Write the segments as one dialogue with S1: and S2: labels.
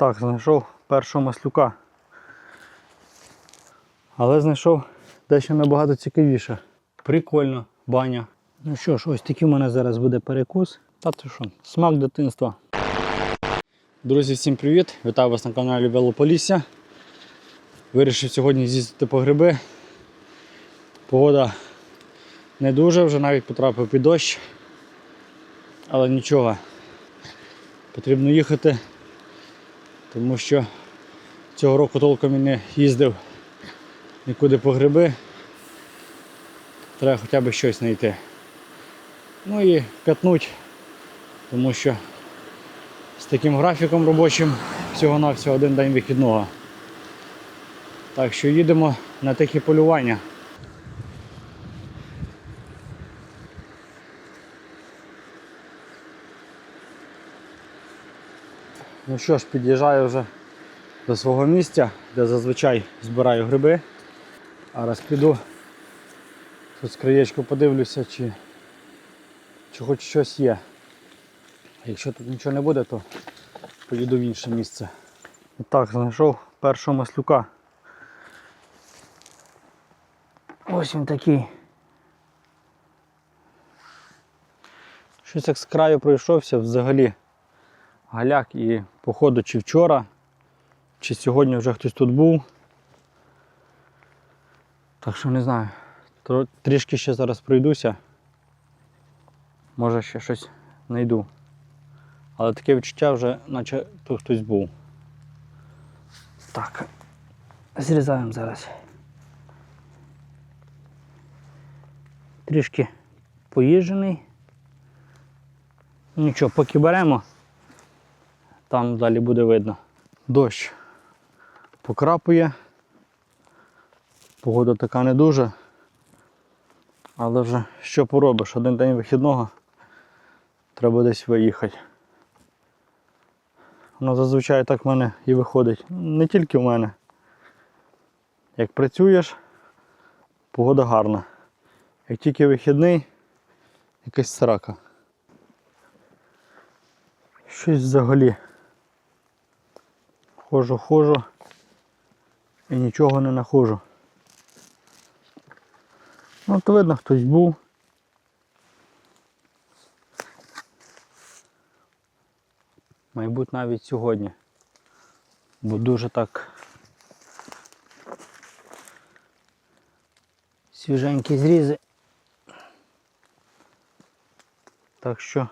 S1: Так, знайшов першого маслюка. Але знайшов дещо набагато цікавіше. Прикольно, баня. Ну що ж, ось такий у мене зараз буде перекус. Та ти що, смак дитинства. Друзі, всім привіт! Вітаю вас на каналі Велополісся. Вирішив сьогодні з'їздити по гриби. Погода не дуже, вже навіть потрапив під дощ. Але нічого. Потрібно їхати, тому що цього року толком і не їздив нікуди по гриби. Треба хоча б щось знайти. Ну і катнуть, тому що з таким графіком робочим всього-навсього один день вихідного. Так що їдемо на такі полювання. Ну що ж, під'їжджаю вже до свого місця, де зазвичай збираю гриби. А раз піду, тут з краєчку подивлюся, чи, чи хоч щось є. Якщо тут нічого не буде, то поїду в інше місце. І так, знайшов першого маслюка. Ось він такий. Щось як з краю пройшовся взагалі галяк і походу чи вчора, чи сьогодні вже хтось тут був. Так що не знаю. Трішки ще зараз пройдуся. Може ще щось знайду. Але таке відчуття вже, наче тут хтось був. Так. Зрізаємо зараз. Трішки поїжджений. Нічого, поки беремо, там далі буде видно. Дощ покрапує. Погода така не дуже. Але вже що поробиш? Один день вихідного треба десь виїхати. Воно зазвичай так в мене і виходить. Не тільки в мене. Як працюєш, погода гарна. Як тільки вихідний, якась срака. Щось взагалі. Хожу, хожу і нічого не нахожу. Ну, то видно, хтось був. Мабуть, навіть сьогодні. Бо дуже так свіженькі зрізи. Так що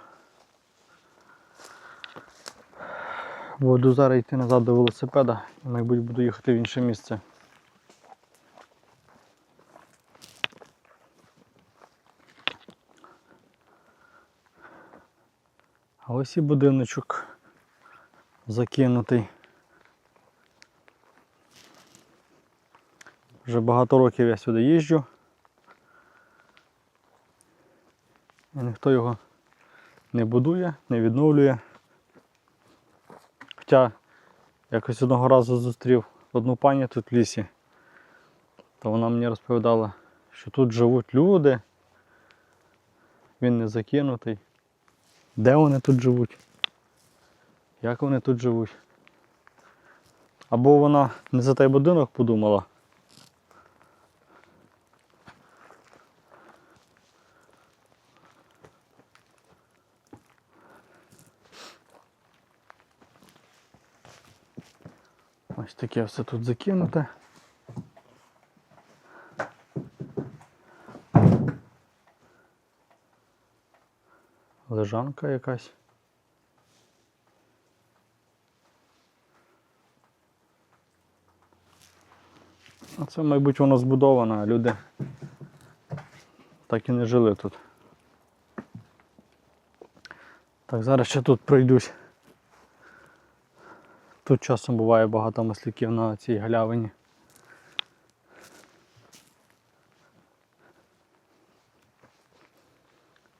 S1: буду зараз йти назад до велосипеда і, мабуть, буду їхати в інше місце. А ось і будиночок закинутий. Вже багато років я сюди їжджу. І ніхто його не будує, не відновлює. Хоча якось одного разу зустрів одну пані тут в лісі, то вона мені розповідала, що тут живуть люди, він не закинутий. Де вони тут живуть? Як вони тут живуть? Або вона не за той будинок подумала. Ось таке все тут закинуте. Лежанка якась. А це, мабуть, воно збудовано, а люди так і не жили тут. Так, зараз ще тут пройдусь. Тут часом буває багато масляків на цій галявині.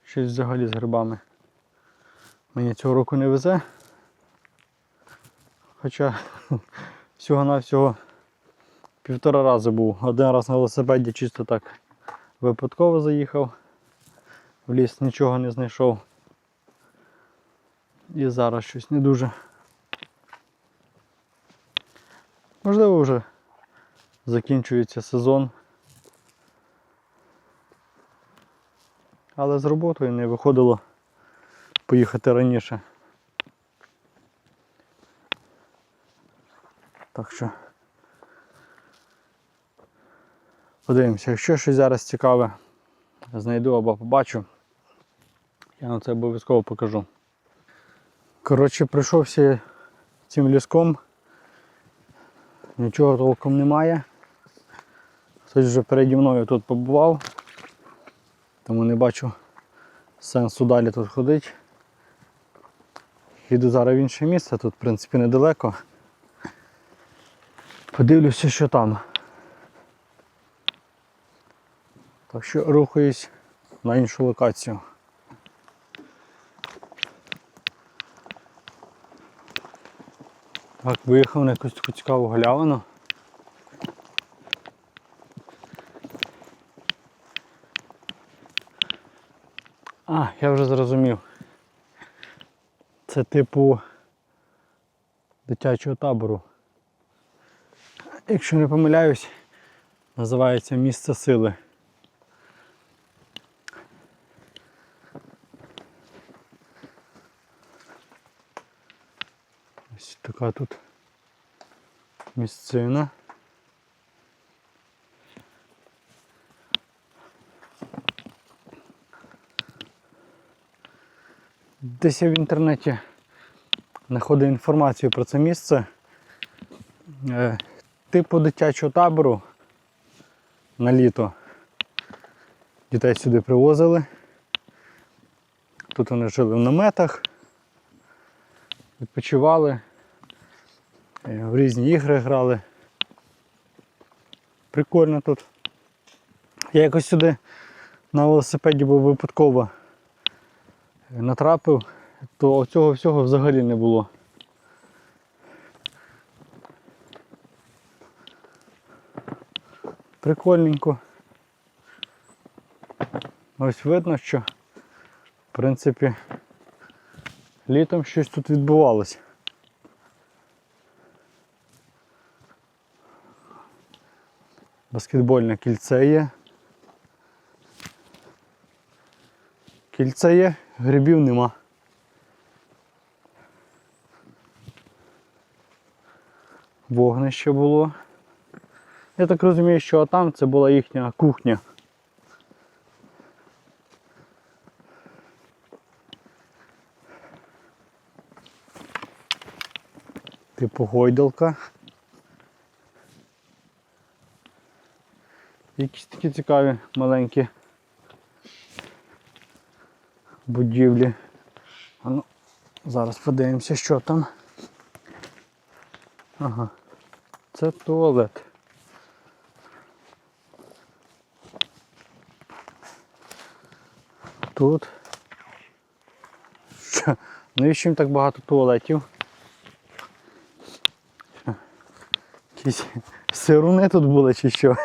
S1: Щось взагалі з грибами. Мені цього року не везе. Хоча всього-навсього півтора рази був. Один раз на велосипеді чисто так випадково заїхав. В ліс нічого не знайшов. І зараз щось не дуже. Можливо, вже закінчується сезон. Але з роботою не виходило поїхати раніше. Так що подивимося, якщо щось зараз цікаве знайду або побачу, я на це обов'язково покажу. Коротше, пройшовся цим ліском, нічого толком немає. Хтось вже переді мною тут побував, тому не бачу сенсу далі тут ходити. Їду зараз в інше місце, тут в принципі недалеко. Подивлюся, що там. Так що рухаюсь на іншу локацію. Так, виїхав на якусь таку цікаву галявину. А, я вже зрозумів. Це типу дитячого табору. Якщо не помиляюсь, називається місце сили. Ось така тут місцина. Десь я в інтернеті знаходив інформацію про це місце. Е, Типу дитячого табору на літо. Дітей сюди привозили. Тут вони жили в наметах, відпочивали, в різні ігри грали. Прикольно тут. Я якось сюди на велосипеді був випадково натрапив, то цього всього взагалі не було. Прикольненько. Ось видно, що в принципі літом щось тут відбувалося. Баскетбольне кільце є. Кільце є, грибів нема. Вогнище було. Я так розумію, що там це була їхня кухня. Типу гойдалка. Якісь такі цікаві маленькі будівлі. А ну, зараз подивимося, що там. Ага. Це туалет. Тут. Що? Навіщо їм так багато туалетів? Якісь сируни тут були чи що?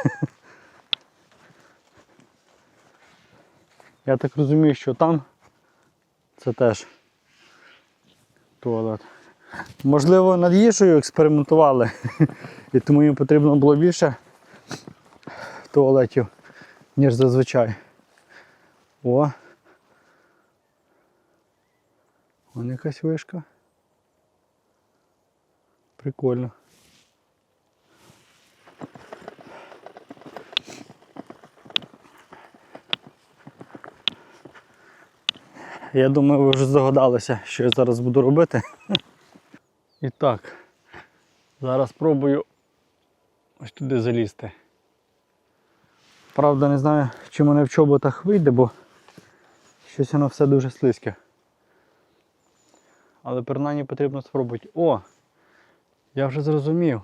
S1: Я так розумію, що там це теж туалет. Можливо, над їжею експериментували, і тому їм потрібно було більше туалетів, ніж зазвичай. О! Вон якась вишка. Прикольно. Я думаю, ви вже здогадалися, що я зараз буду робити. І так, зараз спробую ось туди залізти. Правда, не знаю, чи мене в чоботах вийде, бо щось воно все дуже слизьке. Але принаймні потрібно спробувати. О! Я вже зрозумів.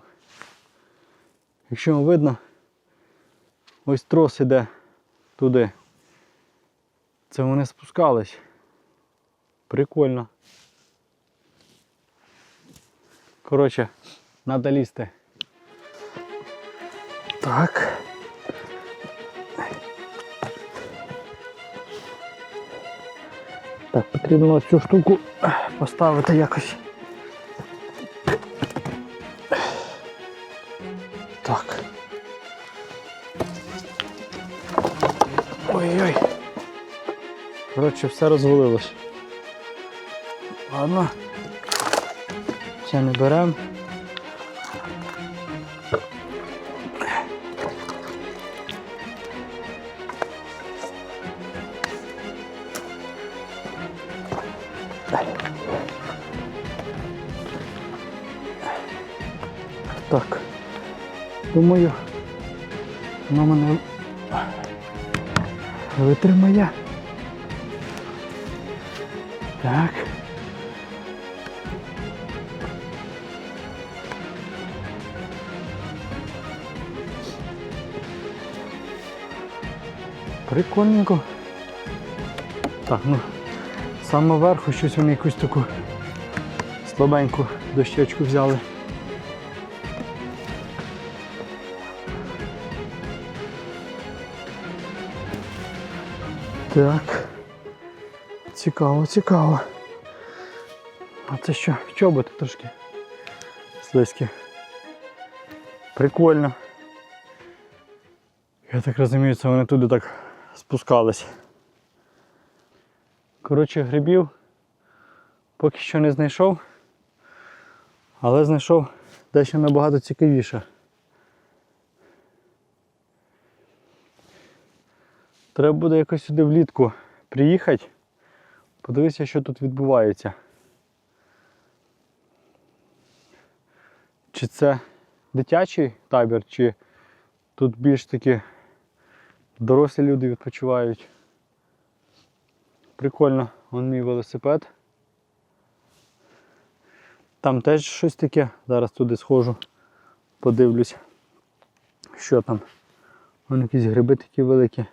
S1: Якщо вам видно, ось трос іде туди. Це вони спускались. Прикольно. Коротше, треба лізти. Так. Так, потрібно цю штуку поставити якось. Так. Ой-ой. Коротше, все розвалилось. Ладно. Це не. Так. Думаю, Прикольненько. Так, ну, саме вверху щось вони якусь таку слабеньку дощечку взяли. Так. Цікаво, цікаво. А це що? Чоботи трошки слизькі. Прикольно. Я так розумію, це вони туди так спускались. Коротше, грибів поки що не знайшов, але знайшов дещо набагато цікавіше. Треба буде якось сюди влітку приїхати, подивитися, що тут відбувається. Чи це дитячий табір, чи тут більш таки дорослі люди відпочивають. Прикольно, вон мій велосипед. Там теж щось таке. Зараз туди схожу, подивлюсь, що там. Вон якісь гриби такі великі.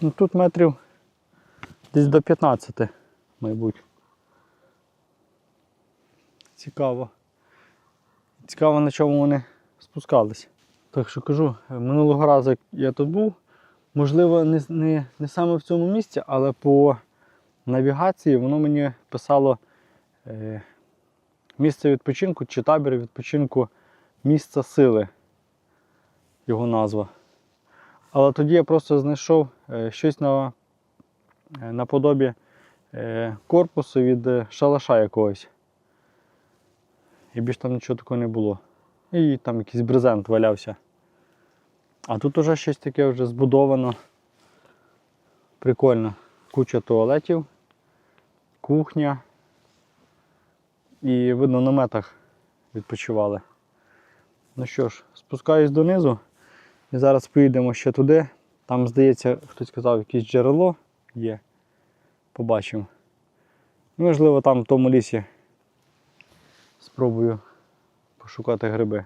S1: Ну тут метрів десь до 15, мабуть. Цікаво. Цікаво, на чому вони спускались. Так що кажу, минулого разу я тут був, можливо, не, не, не саме в цьому місці, але по навігації воно мені писало е, місце відпочинку чи табір відпочинку місця сили. Його назва. Але тоді я просто знайшов е, щось на, е, наподобі е, корпусу від е, шалаша якогось. І більш там нічого такого не було. І там якийсь брезент валявся. А тут уже щось таке вже збудовано. Прикольно. Куча туалетів, кухня. І видно в наметах відпочивали. Ну що ж, спускаюсь донизу. І зараз поїдемо ще туди. Там, здається, хтось казав, якесь джерело є. Побачимо. Можливо, там в тому лісі спробую пошукати гриби.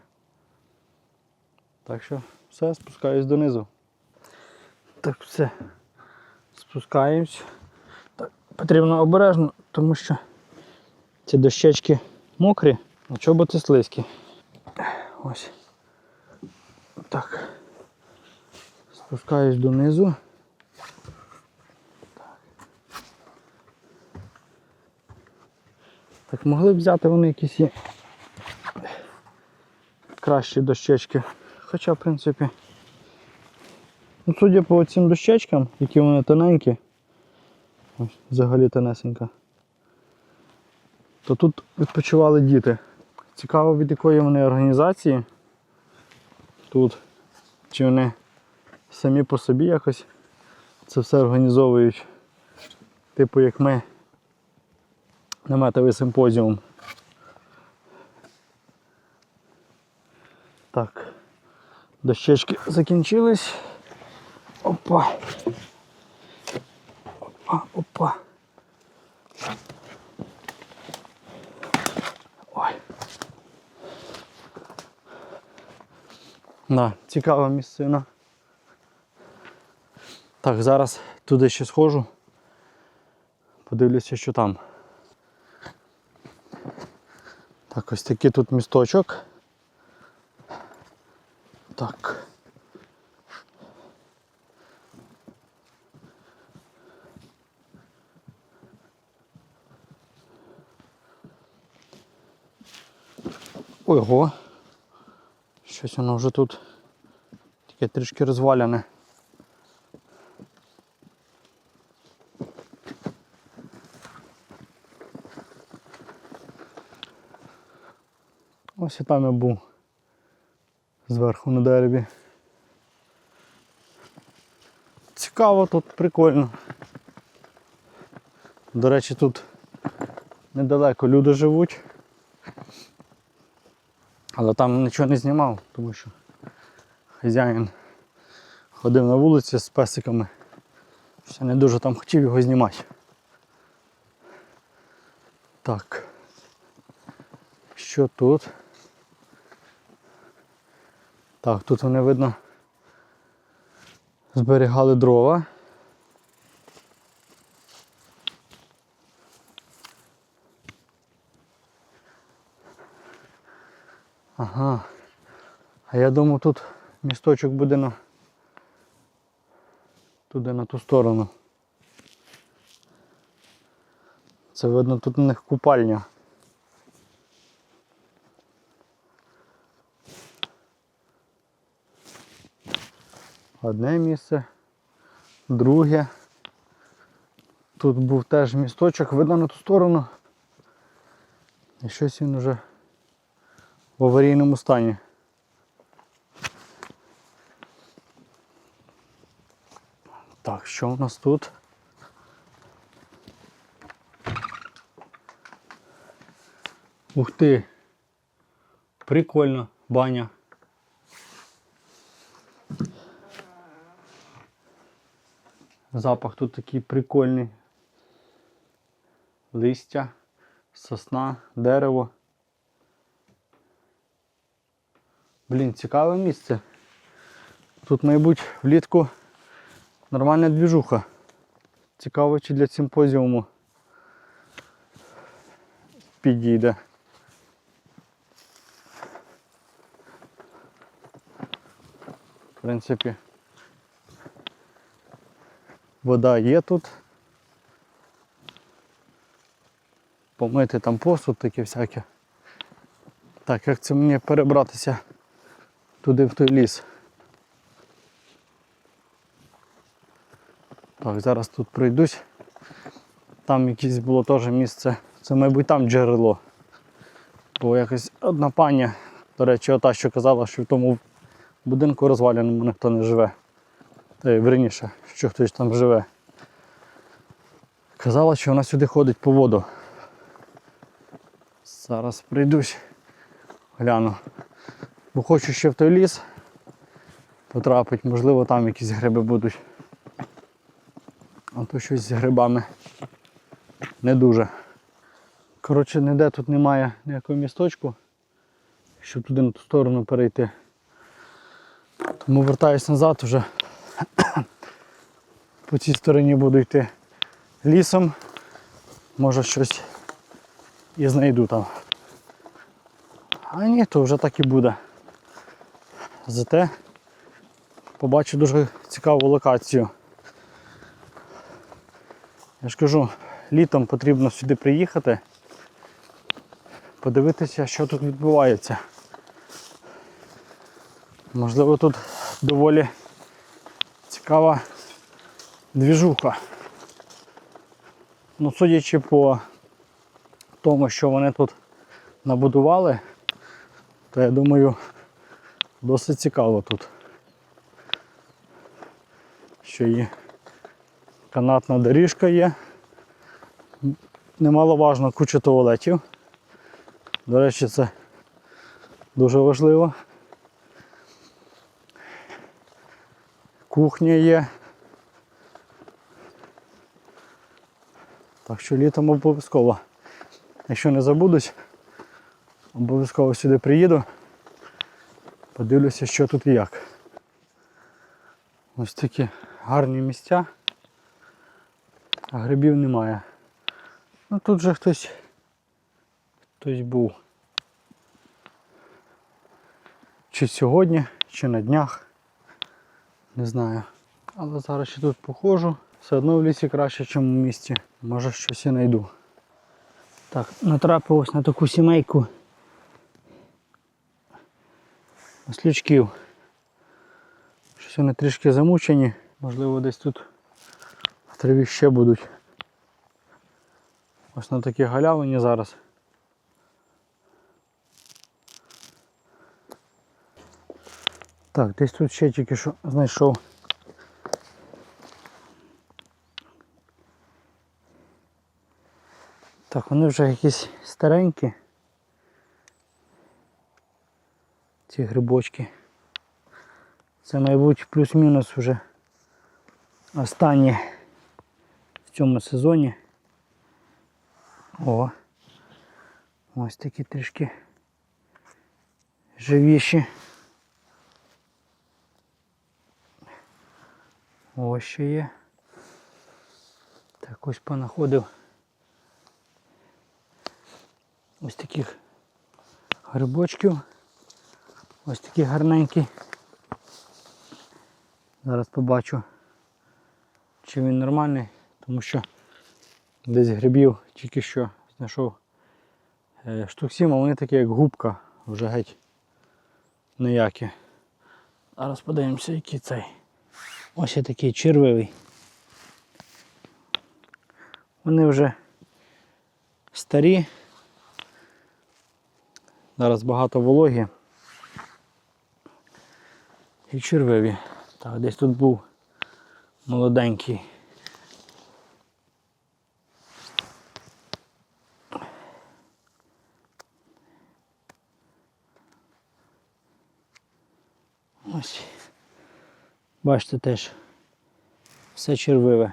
S1: Так що все, спускаюсь донизу. Так, все. Спускаємось. Так, потрібно обережно, тому що ці дощечки мокрі, а чоботи слизькі. Ось. Так. Спускаюсь донизу. Так, могли б взяти вони якісь кращі дощечки. Хоча, в принципі, ну, судя по цим дощечкам, які вони тоненькі, взагалі тонесенька, то тут відпочивали діти. Цікаво, від якої вони організації тут. Чи вони самі по собі якось це все організовують, типу як ми наметовий симпозіум. Так, дощечки закінчились. Опа. Опа, опа. Ой. Да, цікава місцина. Так, зараз туди ще схожу. Подивлюся, що там. Так, ось такий тут місточок. Так. Ого, щось воно вже тут таке трішки розваляне. Ось і там я був зверху на дереві. Цікаво тут, прикольно. До речі, тут недалеко люди живуть. Але там нічого не знімав, тому що хазяїн ходив на вулиці з песиками. Ще не дуже там хотів його знімати. Так. Що тут? Так, тут вони видно зберігали дрова. Ага. А я думав тут місточок буде на туди на ту сторону. Це видно тут у них купальня. Одне місце, друге. Тут був теж місточок, видно на ту сторону. І щось він уже в аварійному стані. Так, що у нас тут? Ух ти! Прикольно, баня. Запах тут такий прикольний. Листя, сосна, дерево. Блін, цікаве місце. Тут, мабуть, влітку нормальна двіжуха. Цікаво, чи для симпозіуму підійде. В принципі, вода є тут. Помити там посуд таке всяке. Так, як це мені перебратися туди в той ліс? Так, зараз тут пройдусь. Там якесь було теж місце. Це, мабуть, там джерело. Бо якось одна пані, до речі, ота, що казала, що в тому будинку розваляному ніхто не живе. Та й верніше, що хтось там живе. Казала, що вона сюди ходить по воду. Зараз прийдусь, гляну. Бо хочу ще в той ліс потрапити, можливо там якісь гриби будуть. А то щось з грибами не дуже. Коротше, ніде тут немає ніякого місточку, щоб туди на ту сторону перейти. Тому вертаюсь назад вже. По цій стороні буду йти лісом. Може щось і знайду там. А ні, то вже так і буде. Зате побачу дуже цікаву локацію. Я ж кажу, літом потрібно сюди приїхати, подивитися, що тут відбувається. Можливо, тут доволі цікава двіжуха. Ну, судячи по тому, що вони тут набудували, то я думаю, досить цікаво тут. Що є канатна доріжка є. Немаловажно куча туалетів. До речі, це дуже важливо. Кухня є. Так що літом обов'язково. Якщо не забудусь, обов'язково сюди приїду. Подивлюся, що тут і як. Ось такі гарні місця, а грибів немає. Ну тут же хтось хтось був. Чи сьогодні, чи на днях. Не знаю. Але зараз ще тут походжу. Все одно в лісі краще, ніж у місті. Може щось і знайду. Так, натрапив ось на таку сімейку Маслючків. Щось вони трішки замучені. Можливо, десь тут в траві ще будуть. Ось на такій галявині зараз. Так, десь тут ще тільки що знайшов. Так, вони вже якісь старенькі. Ці грибочки. Це, мабуть, плюс-мінус вже останні в цьому сезоні. О, ось такі трішки живіші. Ось ще є. Так ось понаходив ось таких грибочків. Ось такі гарненькі. Зараз побачу, чи він нормальний, тому що десь грибів тільки що знайшов е, штук 7, а вони такі як губка, вже геть ніякі. Зараз подивимося, який цей. Ось я такий червивий. Вони вже старі. Зараз багато вологі. І червиві. Так, десь тут був молоденький. Ось. Бачите теж все червиве.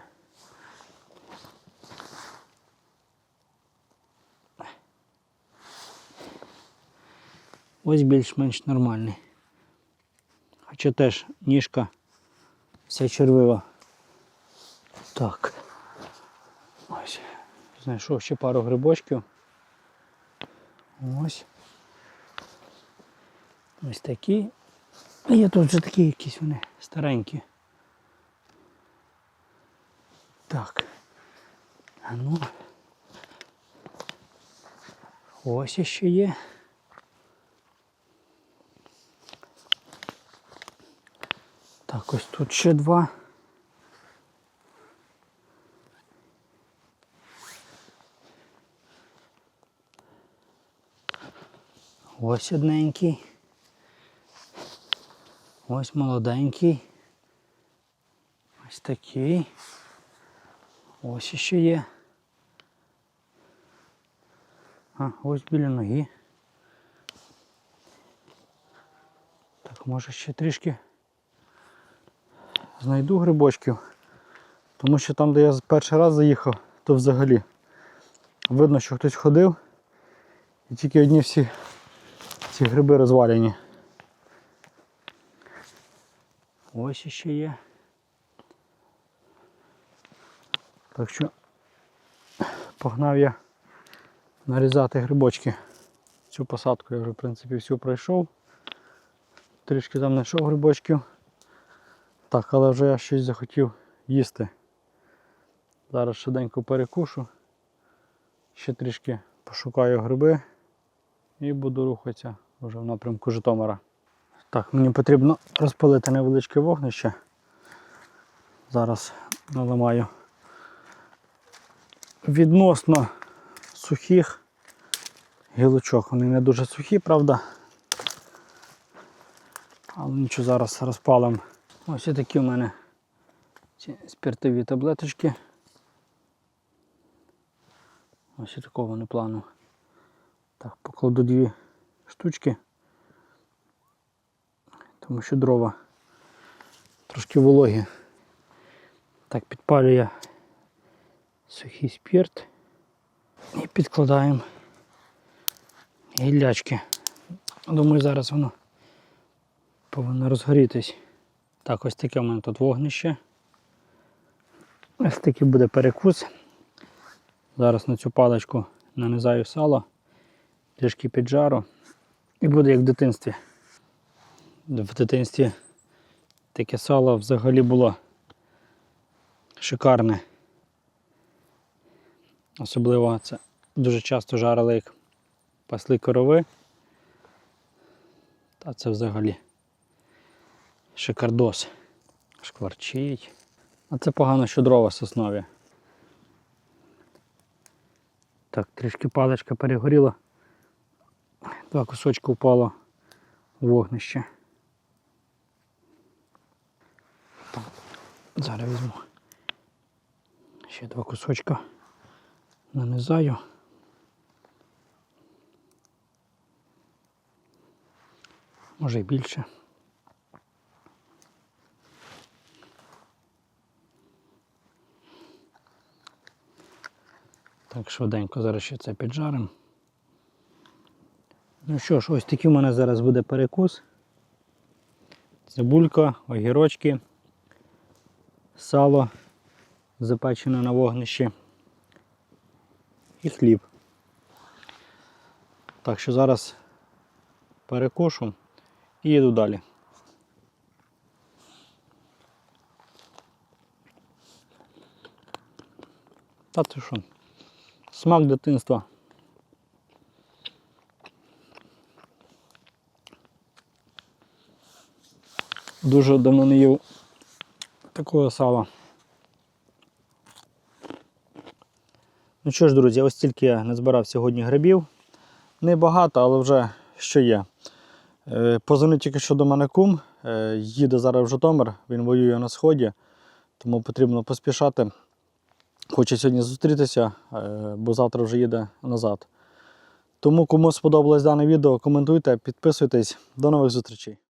S1: Ось більш-менш нормальний. Хоча теж ніжка вся червива. Так. Ось. Знайшов ще пару грибочків. Ось. Ось такі. Є тут вже такі якісь вони старенькі. Так. А ну. Ось іще є. Так, ось тут ще два. Ось одненький. Ось молоденький. Ось такий. Ось іще є. А, ось біля ноги. Так, може ще трішки знайду грибочків. Тому що там, де я перший раз заїхав, то взагалі видно, що хтось ходив і тільки одні всі ці гриби розвалені. Ось іще є. Так що погнав я нарізати грибочки. Цю посадку я вже в принципі всю пройшов. Трішки там знайшов грибочків. Так, але вже я щось захотів їсти. Зараз швиденько перекушу. Ще трішки пошукаю гриби і буду рухатися вже в напрямку Житомира. Так, мені потрібно розпалити невеличке вогнище. Зараз наламаю відносно сухих гілочок. Вони не дуже сухі, правда. Але нічого зараз розпалимо. Ось такі у мене ці спиртові таблеточки. Ось такого вони плану. Так, покладу дві штучки, тому що дрова трошки вологі. Так, підпалюю сухий спирт і підкладаємо гіллячки. Думаю, зараз воно повинно розгорітись. Так, ось таке в мене тут вогнище. Ось такий буде перекус. Зараз на цю паличку нанизаю сало, трішки піджару і буде як в дитинстві. В дитинстві таке сало взагалі було шикарне. Особливо це дуже часто жарили як пасли корови. Та це взагалі Шикардос. Шкварчить. А це погано, що дрова соснові. Так, трішки паличка перегоріла. Два кусочки впало в вогнище. Так, зараз візьму. Ще два кусочка нанизаю. Може і більше. Так, швиденько зараз ще це піджаримо. Ну що ж, ось такий у мене зараз буде перекус. Цибулька, огірочки, сало запечене на вогнищі і хліб. Так що зараз перекошу і їду далі. Та ти що? Смак дитинства. Дуже давно не їв такого сала. Ну що ж, друзі, ось тільки я назбирав сьогодні грибів. Небагато, але вже що є. Е, Позвонив тільки що до мене кум, е, їде зараз в Житомир, він воює на сході, тому потрібно поспішати. Хоче сьогодні зустрітися, е, бо завтра вже їде назад. Тому кому сподобалось дане відео, коментуйте, підписуйтесь. До нових зустрічей.